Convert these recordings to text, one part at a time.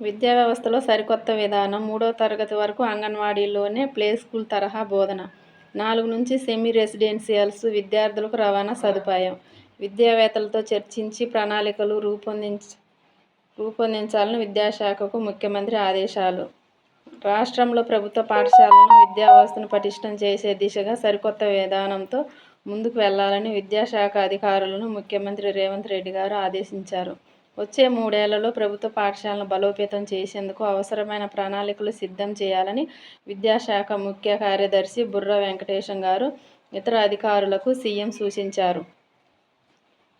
విద్యా వ్యవస్థలో సరికొత్త విధానం మూడో తరగతి వరకు అంగన్వాడీలోనే ప్లే స్కూల్ తరహా బోధన. నాలుగు నుంచి సెమీ రెసిడెన్షియల్స్ విద్యార్థులకు రవాణా సదుపాయం. విద్యావేత్తలతో చర్చించి ప్రణాళికలు రూపొందించ రూపొందించాలని విద్యాశాఖకు ముఖ్యమంత్రి ఆదేశాలు. రాష్ట్రంలో ప్రభుత్వ పాఠశాలను విద్యా వ్యవస్థను పటిష్టం చేసే దిశగా సరికొత్త విధానంతో ముందుకు వెళ్ళాలని విద్యాశాఖ అధికారులను ముఖ్యమంత్రి రేవంత్ రెడ్డి గారు ఆదేశించారు. వచ్చే మూడేళ్ళలో ప్రభుత్వ పాఠశాలను బలోపేతం చేసేందుకు అవసరమైన ప్రణాళికలు సిద్ధం చేయాలని విద్యాశాఖ ముఖ్య కార్యదర్శి బుర్ర వెంకటేశం గారు ఇతర అధికారులకు సీఎం సూచించారు.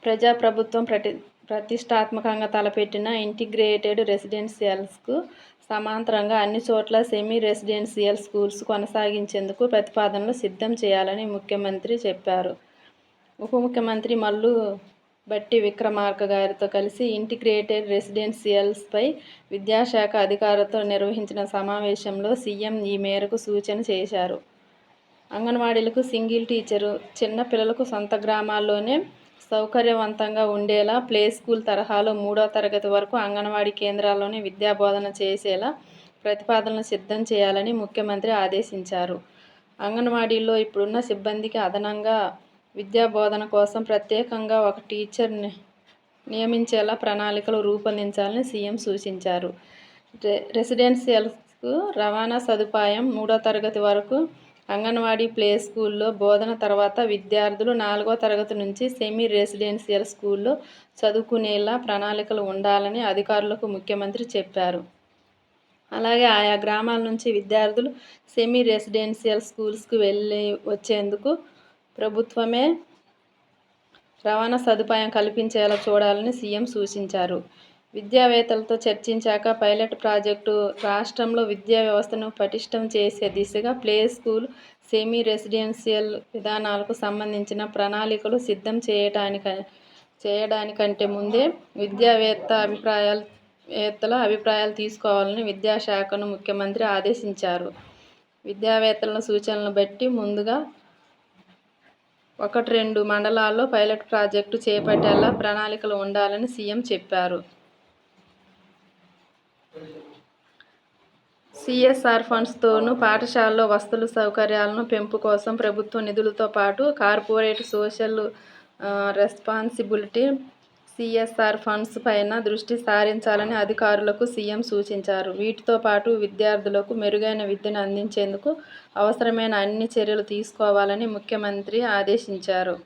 ప్రజాప్రభుత్వం ప్రతి ప్రతిష్టాత్మకంగా తలపెట్టిన ఇంటిగ్రేటెడ్ రెసిడెన్షియల్స్కు సమాంతరంగా అన్ని చోట్ల సెమీ రెసిడెన్షియల్ స్కూల్స్ కొనసాగించేందుకు ప్రతిపాదనలు సిద్ధం చేయాలని ముఖ్యమంత్రి చెప్పారు. ఉప ముఖ్యమంత్రి మల్లు బట్టి విక్రమార్క గారితో కలిసి ఇంటిగ్రేటెడ్ రెసిడెన్షియల్స్పై విద్యాశాఖ అధికారులతో నిర్వహించిన సమావేశంలో సీఎం ఈ మేరకు సూచన చేశారు. అంగన్వాడీలకు సింగిల్ టీచరు చిన్న పిల్లలకు సొంత గ్రామాల్లోనే సౌకర్యవంతంగా ఉండేలా ప్లే స్కూల్ తరహాలో మూడో తరగతి వరకు అంగన్వాడీ కేంద్రాల్లోనే విద్యాబోధన చేసేలా ప్రతిపాదనలు సిద్ధం చేయాలని ముఖ్యమంత్రి ఆదేశించారు. అంగన్వాడీల్లో ఇప్పుడున్న సిబ్బందికి అదనంగా విద్యా బోధన కోసం ప్రత్యేకంగా ఒక టీచర్ నియమించేలా ప్రణాళికలు రూపొందించాలని సీఎం సూచించారు. రె రెసిడెన్షియల్స్కు రవాణా సదుపాయం మూడో తరగతి వరకు అంగన్వాడీ ప్లే స్కూల్లో బోధన తర్వాత విద్యార్థులు నాలుగో తరగతి నుంచి సెమీ రెసిడెన్షియల్ స్కూల్లో చదువుకునేలా ప్రణాళికలు ఉండాలని అధికారులకు ముఖ్యమంత్రి చెప్పారు. అలాగే ఆయా గ్రామాల నుంచి విద్యార్థులు సెమీ రెసిడెన్షియల్ స్కూల్స్కు వెళ్ళి వచ్చేందుకు ప్రభుత్వమే రవాణా సదుపాయం కల్పించేలా చూడాలని సీఎం సూచించారు. విద్యావేత్తలతో చర్చించాక పైలట్ ప్రాజెక్టు రాష్ట్రంలో విద్యా వ్యవస్థను పటిష్టం చేసే దిశగా ప్లే స్కూల్ సెమీ రెసిడెన్షియల్ విధానాలకు సంబంధించిన ప్రణాళికలు సిద్ధం చేయటానిక చేయడానికంటే ముందే విద్యావేత్త అభిప్రాయాలు వేత్తల అభిప్రాయాలు తీసుకోవాలని విద్యాశాఖను ముఖ్యమంత్రి ఆదేశించారు. విద్యావేత్తల సూచనలను బట్టి ముందుగా ఒకటి రెండు మండలాల్లో పైలట్ ప్రాజెక్టు చేపట్టేలా ప్రణాళికలు ఉండాలని సీఎం చెప్పారు. సిఎస్ఆర్ ఫండ్స్తోనూ పాఠశాలలో వసతులు సౌకర్యాలను పెంపు కోసం ప్రభుత్వ నిధులతో పాటు corporate social responsibility CSR funds పైన దృష్టి సారించాలని అధికారులకు సీఎం సూచించారు. వీటితో పాటు విద్యార్థులకు మెరుగైన విద్యను అందించేందుకు అవసరమైన అన్ని చర్యలు తీసుకోవాలని ముఖ్యమంత్రి ఆదేశించారు.